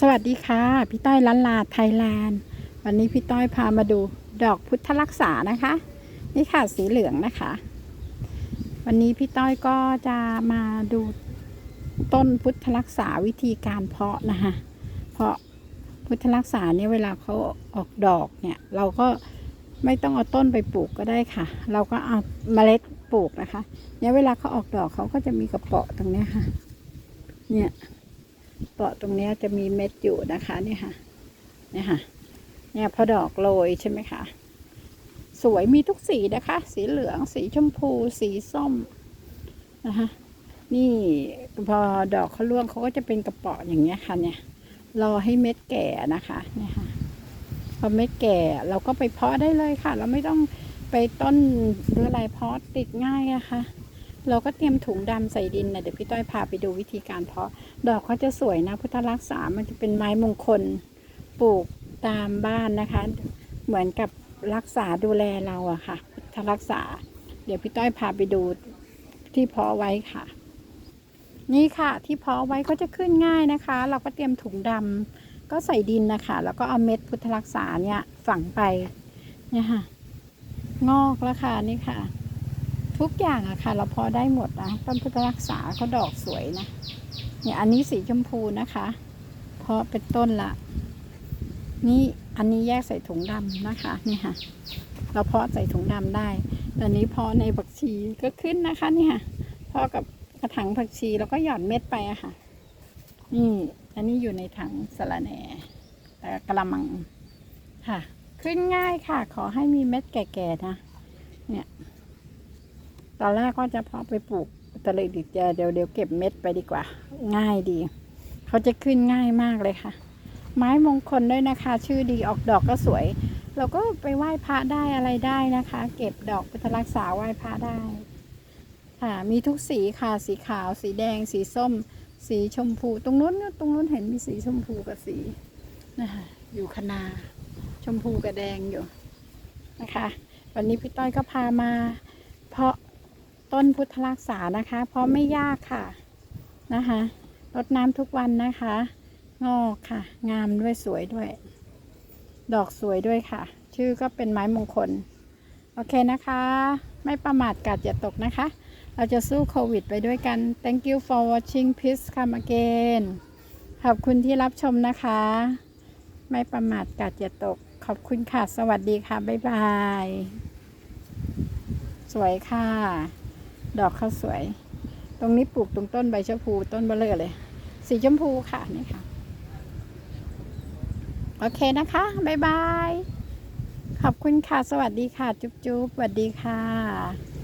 สวัสดีค่ะ พี่ต้อยลันลาไทยแลนด์ วันนี้พี่ต้อยพามาดูดอกพุทธรักษานะคะ นี่ค่ะสีเหลืองนะคะ วันนี้พี่ต้อยก็จะมาดูต้นพุทธรักษาวิธีการเพาะนะคะ เพราะพุทธรักษาเนี่ยเวลาเขาออกดอกเนี่ย เราก็ไม่ต้องเอาต้นไปปลูกก็ได้ค่ะ เราก็เอาเมล็ดปลูกนะคะ เนี่ยเวลาเขาออกดอกเขาก็จะมีกระเปาะตรงนี้ค่ะ เนี่ย เปาะตรงนี้จะมีเม็ดอยู่นะคะเนี่ยค่ะเนี่ยค่ะ เนี่ยพอดอกโรยใช่ไหมคะสวยมีทุกสีนะคะ สีเหลืองสีชมพู สีส้มนะคะนี่พอดอกเขาร่วงเขาก็จะเป็นกระเป๋ออย่างเงี้ยค่ะ เนี่ย รอให้เม็ดแก่นะคะเนี่ยค่ะพอเม็ดแก่เราก็ไปเพาะได้เลยค่ะ เราไม่ต้องไปต้นหรืออะไรเพาะติดง่ายอะค่ะ เราก็เตรียมถุงดำใส่ดินนะเดี๋ยวพี่ต้อยพาไปดูวิธีการเพาะ ดอกเขาจะสวยนะ พุทธรักษา มันจะเป็นไม้มงคลปลูกตามบ้านนะคะ เหมือนกับรักษาดูแลเราอะค่ะ พุทธรักษา เดี๋ยวพี่ต้อยพาไปดูที่เพาะไว้ค่ะ นี่ค่ะ ที่เพาะไว้ก็จะขึ้นง่ายนะคะ เราก็เตรียมถุงดำก็ใส่ดินนะคะ แล้วก็เอาเม็ดพุทธรักษาเนี่ยฝังไปเนี่ยค่ะ งอกแล้วค่ะนี่ค่ะ ทุกอย่างอะค่ะ เราพอได้หมดนะต้นพุทธรักษาเขาดอกสวยนะเนี่ยอันนี้สีชมพูนะคะ เพราะเป็นต้นละ นี่อันนี้แยกใส่ถุงดำนะคะนี่ค่ะ เราเพาะใส่ถุงดำได้ตอนนี้พาะในผักชีก็ขึ้นนะคะนี่ค่ะพาะกับกระถางผักชีแล้วก็หย่อนเม็ดไปอะค่ะ นี่อันนี้อยู่ในถังสะระแหน่แต่กระมังค่ะ ขึ้นง่ายค่ะ ขอให้มีเม็ดแก่ๆนะ เนี่ย ตอนแรกก็จะเพาะไปปลูกแต่เลยดิเดี๋ยวเดี๋ยวเดี๋ยวเก็บเม็ดไปดีกว่า ง่ายดี เขาจะขึ้นง่ายมากเลยค่ะ ไม้มงคลด้วยนะคะ ชื่อดีออกดอกก็สวย เราก็ไปไหว้พระได้อะไรได้นะคะ เก็บดอกพุทธรักษาไหว้พระได้ ค่ะ มีทุกสีค่ะ สีขาว สีแดง สีส้ม สีชมพู ตรงนู้นตรงนู้นเห็นมีสีชมพูกับสีนะคะอยู่คณาชมพูกับแดงอยู่นะคะ วันนี้พี่ต้อยก็พามาเพาะ ต้นพุทธรักษานะคะ เพราะไม่ยากค่ะนะคะรดน้ำทุกวันนะคะ งอกค่ะ งามด้วยสวยด้วย ดอกสวยด้วยค่ะ ชื่อก็เป็นไม้มงคล โอเคนะคะ ไม่ประมาทกาดอย่าตกนะคะ เราจะสู้โควิดไปด้วยกัน thank you for watching peace come again ขอบคุณที่รับชมนะคะ ไม่ประมาทกาดอย่าตก ขอบคุณค่ะ สวัสดีค่ะ บ๊ายบาย สวยค่ะ ดอกเขาสวย ตรงนี้ปลูกตรงต้นใบชะพูต้นเบลเลอเลย สีชมพูค่ะนี่ค่ะ โอเคนะคะ บ๊ายบาย ขอบคุณค่ะ สวัสดีค่ะ จุ๊บจุ๊บสวัสดีค่ะ